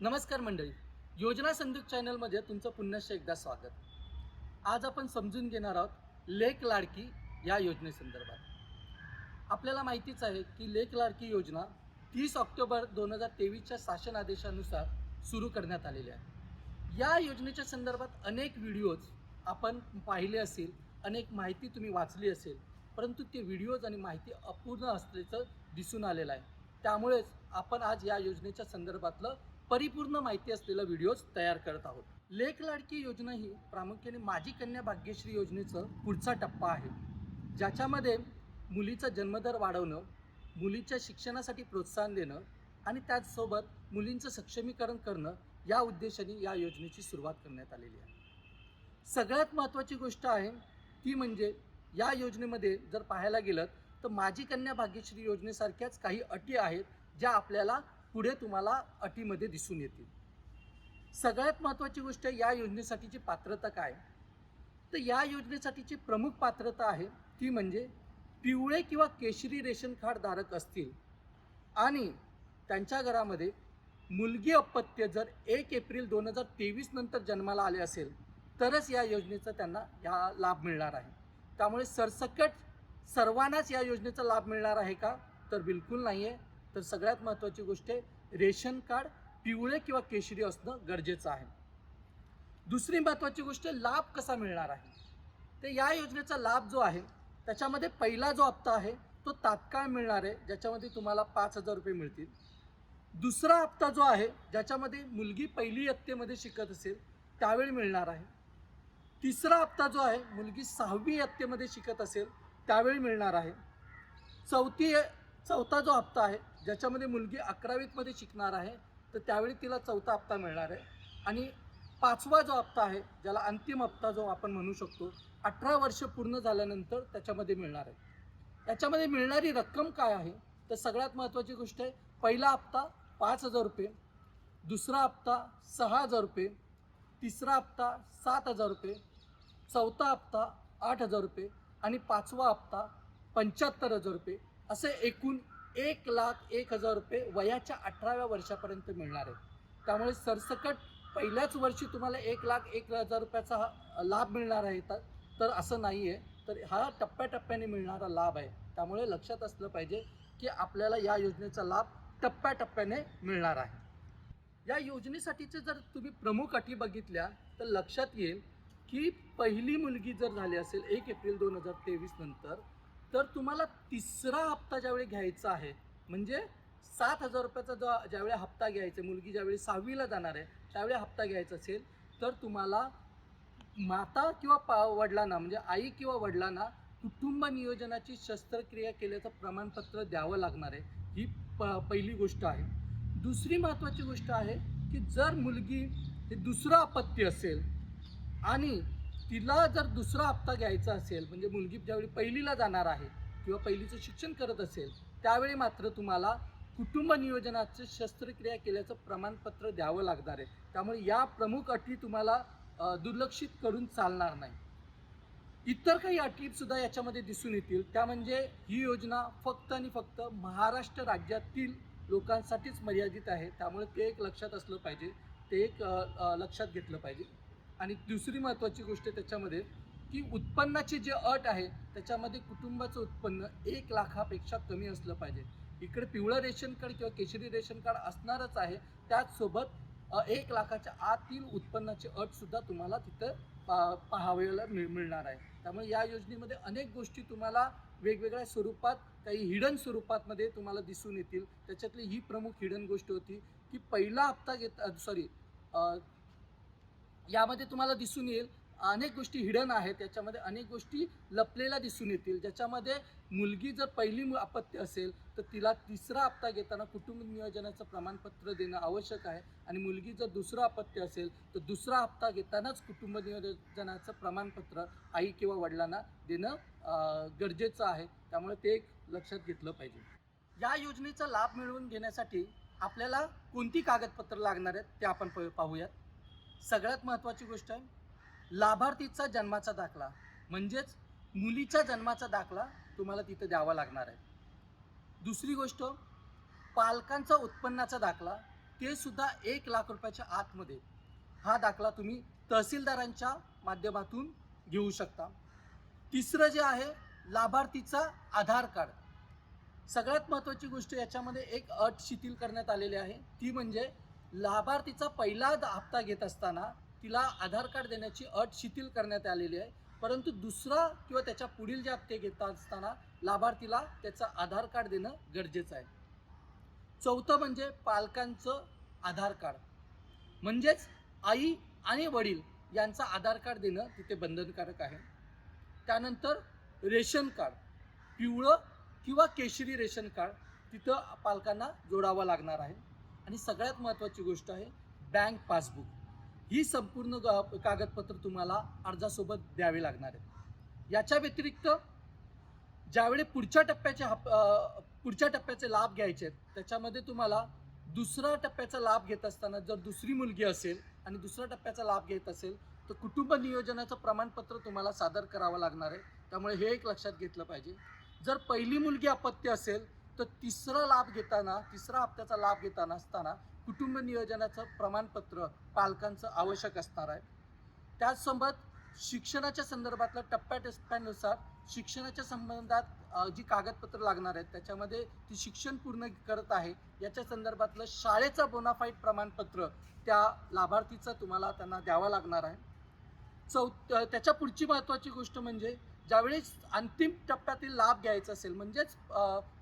नमस्कार मंडळी. योजना संदूक चॅनलमध्ये तुमचं पुन्हा एकदा स्वागत. आज आपण समजून घेणार आहोत लेक लाडकी या योजनेसंदर्भात. आपल्याला माहितीच आहे की लेक लाडकी योजना तीस ऑक्टोबर दोन हजार तेवीसच्या शासन आदेशानुसार सुरू करण्यात आलेली आहे. या योजनेच्या संदर्भात अनेक व्हिडिओज आपण पाहिले असेल अनेक माहिती तुम्ही वाचली असेल परंतु ते व्हिडिओज आणि माहिती अपूर्ण असल्याचं दिसून आलेलं आहे. त्यामुळेच आपण आज या योजनेच्या संदर्भातलं परिपूर्ण माहिती असलेला व्हिडिओज तयार करत आहोत. लेख लाडकी योजना ही प्रामुख्याने माझी कन्या भाग्यश्री योजनेचं पुढचा टप्पा आहे. ज्याच्यामध्ये मुलीचा जन्मदर वाढवणं मुलीच्या शिक्षणासाठी प्रोत्साहन देणं आणि त्याचसोबत मुलींचं सक्षमीकरण करणं या उद्देशाने या योजनेची सुरुवात करण्यात आलेली आहे. सगळ्यात महत्त्वाची गोष्ट आहे ती म्हणजे या योजनेमध्ये जर पाहायला गेलं तर माझी कन्या भाग्यश्री योजनेसारख्याच काही अटी आहेत ज्या आपल्याला पुढे तुम्हाला अटीमध्ये दिसून येतील. सगळ्यात महत्त्वाची गोष्ट या योजनेसाठीची पात्रता काय? तर या योजनेसाठीची प्रमुख पात्रता आहे ती म्हणजे पिवळे किंवा केशरी रेशन कार्ड धारक असतील आणि त्यांच्या घरामध्ये मुलगी अपत्य जर एक एप्रिल दोन हजार तेवीस नंतर जन्माला आले असेल तरच या योजनेचा त्यांना या लाभ मिळणार आहे. त्यामुळे सरसकट सर्वांनाच या योजनेचा लाभ मिळणार आहे का? तर बिलकुल नाही आहे तर सगळ्यात महत्त्वाची गोष्ट आहे रेशन कार्ड पिवळे किंवा केशरी असणं गरजेचं आहे. दुसरी महत्त्वाची गोष्ट लाभ कसा मिळणार आहे? तर या योजनेचा लाभ जो आहे त्याच्यामध्ये पहिला जो हप्ता आहे तो तात्काळ मिळणार आहे ज्याच्यामध्ये तुम्हाला पाच हजार रुपये मिळतील. दुसरा हप्ता जो आहे ज्याच्यामध्ये मुलगी पहिली इयत्तेमध्ये शिकत असेल त्यावेळी मिळणार आहे. तिसरा हप्ता जो आहे मुलगी सहावी इयत्तेमध्ये शिकत असेल त्यावेळी मिळणार आहे. चौथी चौथा जो हप्ता आहे ज्याच्यामध्ये मुलगी अकरावीतमध्ये शिकणार आहे तर त्यावेळी तिला चौथा हप्ता मिळणार आहे. आणि पाचवा जो हप्ता आहे ज्याला अंतिम हप्ता जो आपण म्हणू शकतो अठरा वर्ष पूर्ण झाल्यानंतर त्याच्यामध्ये मिळणार आहे. त्याच्यामध्ये मिळणारी रक्कम काय आहे? तर सगळ्यात महत्त्वाची गोष्ट आहे पहिला हप्ता पाच हजार रुपये दुसरा हप्ता सहा हजार रुपये तिसरा हप्ता सात हजार रुपये चौथा हप्ता आठ हजार रुपये आणि पाचवा हप्ता पंच्याहत्तर हजार रुपये. असे एकूण एक लाख एक हजार रुपये वयाच्या अठराव्या वर्षापर्यंत मिळणार आहे त्यामुळे सरसकट पहिल्याच वर्षी तुम्हाला एक लाख एक हजार रुपयाचा हा लाभ मिळणार आहे. तर तर असं नाही आहे तर हा टप्प्याटप्प्याने मिळणारा लाभ आहे. त्यामुळे लक्षात असलं पाहिजे की आपल्याला या योजनेचा लाभ टप्प्याटप्प्याने मिळणार आहे. या योजनेसाठीचे जर तुम्ही प्रमुख अटी बघितल्या तर लक्षात येईल की पहिली मुलगी जर झाली असेल एक एप्रिल दोन हजार तेवीस नंतर तर तुम्हाला तिसरा हप्ता ज्यावेळी घ्यायचा आहे म्हणजे सात हजार रुपयाचा जो ज्यावेळी हप्ता घ्यायचा आहे, मुलगी ज्यावेळी सहावीला जाणार आहे त्यावेळी हप्ता घ्यायचा असेल तर तुम्हाला माता किंवा पा वडिलांना म्हणजे आई किंवा वडिलांना कुटुंब नियोजनाची शस्त्रक्रिया केल्याचं प्रमाणपत्र द्यावं लागणार आहे ही प पहिली गोष्ट आहे. दुसरी महत्त्वाची गोष्ट आहे की जर मुलगी हे दुसरं अपत्य असेल आणि तिला जर दुसरा हप्ता घ्यायचा असेल म्हणजे मुलगी ज्यावेळी पहिलीला जाणार आहे किंवा पहिलीचं शिक्षण करत असेल त्यावेळी मात्र तुम्हाला कुटुंब नियोजनाचं शस्त्रक्रिया केल्याचं प्रमाणपत्र द्यावं लागणार आहे. त्यामुळे या प्रमुख अटी तुम्हाला दुर्लक्षित करून चालणार नाही. इतर काही अटी सुद्धा याच्यामध्ये दिसून येतील. त्या म्हणजे ही योजना फक्त आणि फक्त महाराष्ट्र राज्यातील लोकांसाठीच मर्यादित आहे. त्यामुळे ते एक लक्षात असलं पाहिजे. ते एक लक्षात घेतलं पाहिजे. आणि दुसरी महत्त्वाची गोष्ट त्याच्यामध्ये की उत्पन्नाची जी अट आहे त्याच्यामध्ये कुटुंबाचं उत्पन्न एक लाखापेक्षा कमी असलं पाहिजे. इकडे पिवळं रेशन कार्ड किंवा केशरी रेशन कार्ड असणारच आहे त्याचसोबत एक लाखाच्या आतील उत्पन्नाची अटसुद्धा तुम्हाला तिथं पा पाहावयाला मिळ मिळणार आहे. त्यामुळे या योजनेमध्ये अनेक गोष्टी तुम्हाला वेगवेगळ्या स्वरूपात काही हिडन स्वरूपातमध्ये तुम्हाला दिसून येतील. त्याच्यातली ही प्रमुख हिडन गोष्ट होती की पहिला हप्ता घेत सॉरी यामध्ये तुम्हाला दिसून येईल. अनेक गोष्टी हिडन आहेत. त्याच्यामध्ये अनेक गोष्टी लपलेल्या दिसून येतील. ज्याच्यामध्ये मुलगी जर पहिली अपत्य असेल तर तिला तिसरा हप्ता घेताना कुटुंब नियोजनाचं प्रमाणपत्र देणं आवश्यक आहे. आणि मुलगी जर दुसरं अपत्य असेल तर दुसरा हप्ता घेतानाच कुटुंब नियोजनाचं प्रमाणपत्र आई किंवा वडिलांना देणं गरजेचं आहे. त्यामुळे ते एक लक्षात घेतलं पाहिजे. या योजनेचा लाभ मिळवून घेण्यासाठी आपल्याला कोणती कागदपत्र लागणार आहेत ते आपण प- पाहूयात. सगळ्यात महत्त्वाची गोष्ट आहे लाभार्थीचा जन्माचा दाखला म्हणजेच मुलीच्या जन्माचा दाखला तुम्हाला तिथं द्यावा लागणार आहे. दुसरी गोष्ट पालकांचा उत्पन्नाचा दाखला ते सुद्धा एक लाख रुपयाच्या आतमध्ये हा दाखला तुम्ही तहसीलदारांच्या माध्यमातून घेऊ शकता. तिसरं जे आहे लाभार्थीचा आधार कार्ड. सगळ्यात महत्त्वाची गोष्ट याच्यामध्ये एक अट शिथिल करण्यात आलेली आहे ती म्हणजे लाभार्थीचा पहिला द- हप्ता घेत असताना तिला आधार कार्ड देण्याची अट शिथिल करण्यात आलेली आहे. परंतु दुसरा किंवा त्याच्या पुढील जे हप्ते घेत असताना लाभार्थीला त्याचं आधार कार्ड देणं गरजेचं आहे. चौथं म्हणजे पालकांचं आधार कार्ड. म्हणजेच आई आणि वडील यांचा आधार कार्ड देणं तिथे बंधनकारक आहे. त्यानंतर रेशन कार्ड पिवळं किंवा केशरी रेशन कार्ड तिथं पालकांना जोडावं लागणार आहे. आणि सगळ्यात महत्त्वाची गोष्ट आहे बँक पासबुक ही संपूर्ण कागदपत्र तुम्हाला अर्जासोबत द्यावी लागणार आहे याच्या व्यतिरिक्त ज्यावेळी पुढच्या टप्प्याचे हप पुढच्या टप्प्याचे लाभ घ्यायचे आहेत त्याच्यामध्ये तुम्हाला दुसरा टप्प्याचा लाभ घेत असताना जर दुसरी मुलगी असेल आणि दुसऱ्या टप्प्याचा लाभ घेत असेल तर कुटुंब नियोजनाचं प्रमाणपत्र तुम्हाला सादर करावं लागणार आहे. त्यामुळे हे एक लक्षात घेतलं पाहिजे. जर पहिली मुलगी अपत्य असेल तर तिसरा लाभ घेताना तिसरा हप्त्याचा लाभ घेताना असताना कुटुंब नियोजनाचं प्रमाणपत्र पालकांचं आवश्यक असणार आहे. त्याचसोबत शिक्षणाच्या संदर्भातल्या टप्प्याटप्प्यानुसार शिक्षणाच्या संबंधात जी कागदपत्र लागणार आहेत त्याच्यामध्ये ती शिक्षण पूर्ण करत आहे. याच्या संदर्भातलं शाळेचं बोनाफाईट प्रमाणपत्र त्या लाभार्थीचं तुम्हाला त्यांना द्यावं लागणार आहे. चौ त्याच्या पुढची महत्त्वाची गोष्ट म्हणजे ज्यावेळी अंतिम टप्प्यातील लाभ घ्यायचा असेल म्हणजेच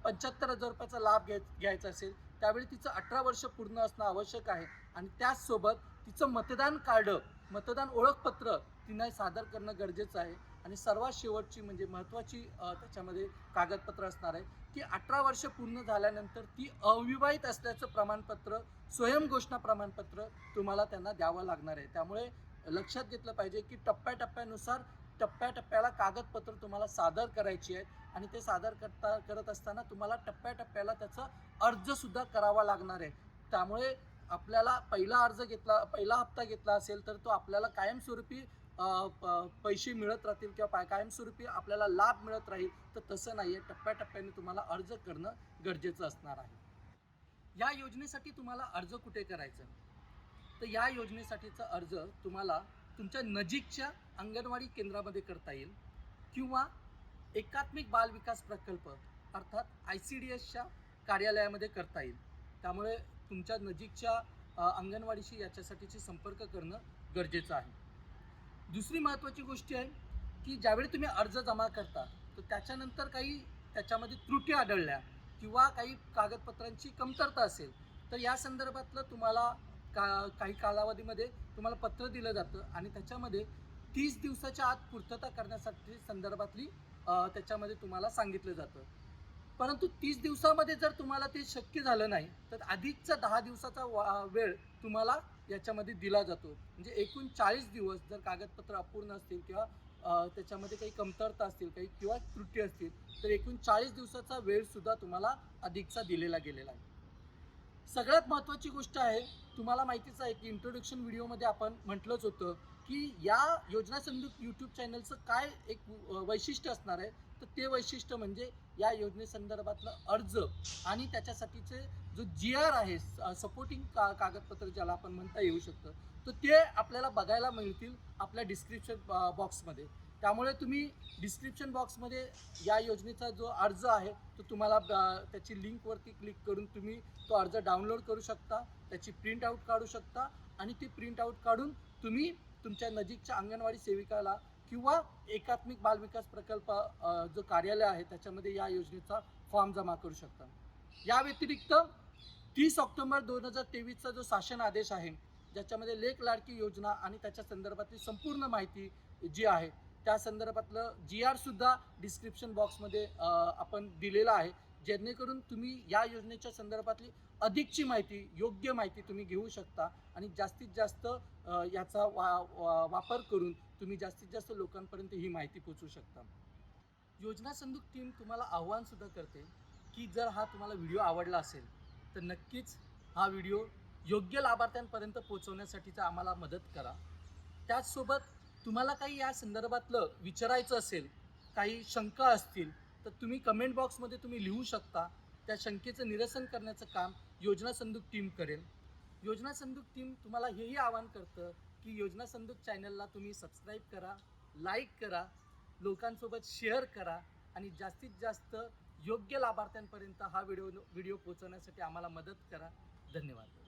पंच्याहत्तर हजार रुपयाचा लाभ घ्याय घ्यायचा असेल त्यावेळी तिचं अठरा वर्ष पूर्ण असणं आवश्यक आहे. आणि त्याचसोबत तिचं मतदान कार्ड मतदान ओळखपत्र तिनं सादर करणं गरजेचं आहे. आणि सर्वात शेवटची म्हणजे महत्त्वाची त्याच्यामध्ये कागदपत्र असणार आहे. की अठरा वर्ष पूर्ण झाल्यानंतर ती अविवाहित असल्याचं प्रमाणपत्र स्वयंघोषणा प्रमाणपत्र तुम्हाला त्यांना द्यावं लागणार आहे. त्यामुळे लक्षात घेतलं पाहिजे की टप्प्याटप्प्यानुसार टप्प्याटप्प्याला कागदपत्र तुम्हाला सादर करायची आहेत आणि ते सादर करता करत असताना तुम्हाला टप्प्याटप्प्याला त्याचा अर्जसुद्धा करावा लागणार आहे. त्यामुळे आपल्याला पहिला अर्ज घेतला पहिला हप्ता घेतला असेल तर तो आपल्याला कायमस्वरूपी प- पैसे मिळत राहतील किंवा पाय- कायमस्वरूपी आपल्याला लाभ मिळत राहील तर तसं नाही आहे टप्प्याटप्प्याने तुम्हाला अर्ज करणं गरजेचं असणार आहे. या योजनेसाठी तुम्हाला अर्ज कुठे करायचं? तर या योजनेसाठीचा अर्ज तुम्हाला तुमच्या नजीकच्या अंगणवाडी केंद्रामध्ये करता येईल किंवा एकात्मिक बाल विकास प्रकल्प अर्थात आय सी डी एसच्या कार्यालयामध्ये करता येईल. त्यामुळे तुमच्या नजीकच्या अंगणवाडीशी याच्यासाठीचे संपर्क करणं गरजेचं आहे. दुसरी महत्त्वाची गोष्ट आहे की ज्यावेळी तुम्ही अर्ज जमा करता तर त्याच्यानंतर काही त्याच्यामध्ये त्रुटी आढळल्या किंवा काही कागदपत्रांची कमतरता असेल तर या संदर्भातलं तुम्हाला का काही कालावधीमध्ये तुम्हाला पत्र दिलं जातं आणि त्याच्यामध्ये तीस दिवसाच्या आत पूर्तता करण्यासाठी संदर्भातली त्याच्यामध्ये तुम्हाला सांगितलं जातं. परंतु तीस दिवसामध्ये जर तुम्हाला ते शक्य झालं नाही तर अधिकचा दहा दिवसाचा वा वेळ तुम्हाला याच्यामध्ये दिला जातो. म्हणजे एकूण चाळीस दिवस जर कागदपत्र अपूर्ण असतील किंवा त्याच्यामध्ये काही कमतरता असतील काही किंवा त्रुटी असतील तर एकूण चाळीस दिवसाचा वेळसुद्धा तुम्हाला अधिकचा दिलेला गेलेला आहे. सगळ्यात महत्त्वाची गोष्ट आहे तुम्हाला माहितीच आहे की इंट्रोडक्शन व्हिडिओमध्ये आपण म्हटलंच होतं की या योजना संदर्भ यूट्यूब चॅनलचं काय एक वैशिष्ट्य असणार आहे तर ते वैशिष्ट्य म्हणजे या योजनेसंदर्भातलं अर्ज आणि त्याच्यासाठीचे जो जी आर आहे सपोर्टिंग का कागदपत्र ज्याला आपण म्हणता येऊ शकतं तर ते आपल्याला बघायला मिळतील आपल्या डिस्क्रिप्शन बॉक्समध्ये त्यामुळे तुम्ही डिस्क्रिप्शन बॉक्समध्ये या योजनेचा जो अर्ज आहे तो तुम्हाला त्याची लिंकवरती क्लिक करून तुम्ही तो अर्ज डाउनलोड करू शकता. त्याची प्रिंट आऊट काढू शकता आणि ती प्रिंट आऊट काढून तुम्ही तुमच्या नजीकच्या अंगणवाडी सेविकाला किंवा एकात्मिक बालविकास प्रकल्प जो कार्यालय आहे त्याच्यामध्ये या योजनेचा फॉर्म जमा करू शकता. या व्यतिरिक्त तीस ऑक्टोबर दोन हजार तेवीसचा जो शासन आदेश आहे ज्याच्यामध्ये लेख लाडकी योजना आणि त्याच्या संदर्भातली संपूर्ण माहिती जी आहे त्या संदर्भातलं जी आर सुद्धा डिस्क्रिप्शन बॉक्समध्ये आपण दिलेलं आहे. जेणेकरून तुम्ही या योजनेच्या संदर्भातली अधिकची माहिती योग्य माहिती तुम्ही घेऊ शकता आणि जास्तीत जास्त याचा वा वा- वापर करून तुम्ही जास्तीत जास्त लोकांपर्यंत ही माहिती पोचवू शकता. योजना संदूक टीम तुम्हाला आव्हानसुद्धा करते की जर हा तुम्हाला व्हिडिओ आवडला असेल तर नक्कीच हा व्हिडिओ योग्य लाभार्थ्यांपर्यंत पोचवण्यासाठीचा आम्हाला मदत करा. त्याचसोबत तुम्हाला काही या संदर्भातलं विचारायचं असेल काही शंका असतील तर तुम्ही कमेंट बॉक्समध्ये तुम्ही लिहू शकता. त्या शंकेचं निरसन करण्याचं काम योजना संदूक टीम करेल. योजना संदूक टीम तुम्हाला हेही आवाहन करतं की योजना संदूक चॅनलला तुम्ही सबस्क्राईब करा लाईक करा लोकांसोबत शेअर करा आणि जास्तीत जास्त योग्य लाभार्थ्यांपर्यंत हा व्हिडिओ व्हिडिओ पोहोचवण्यासाठी आम्हाला मदत करा. धन्यवाद.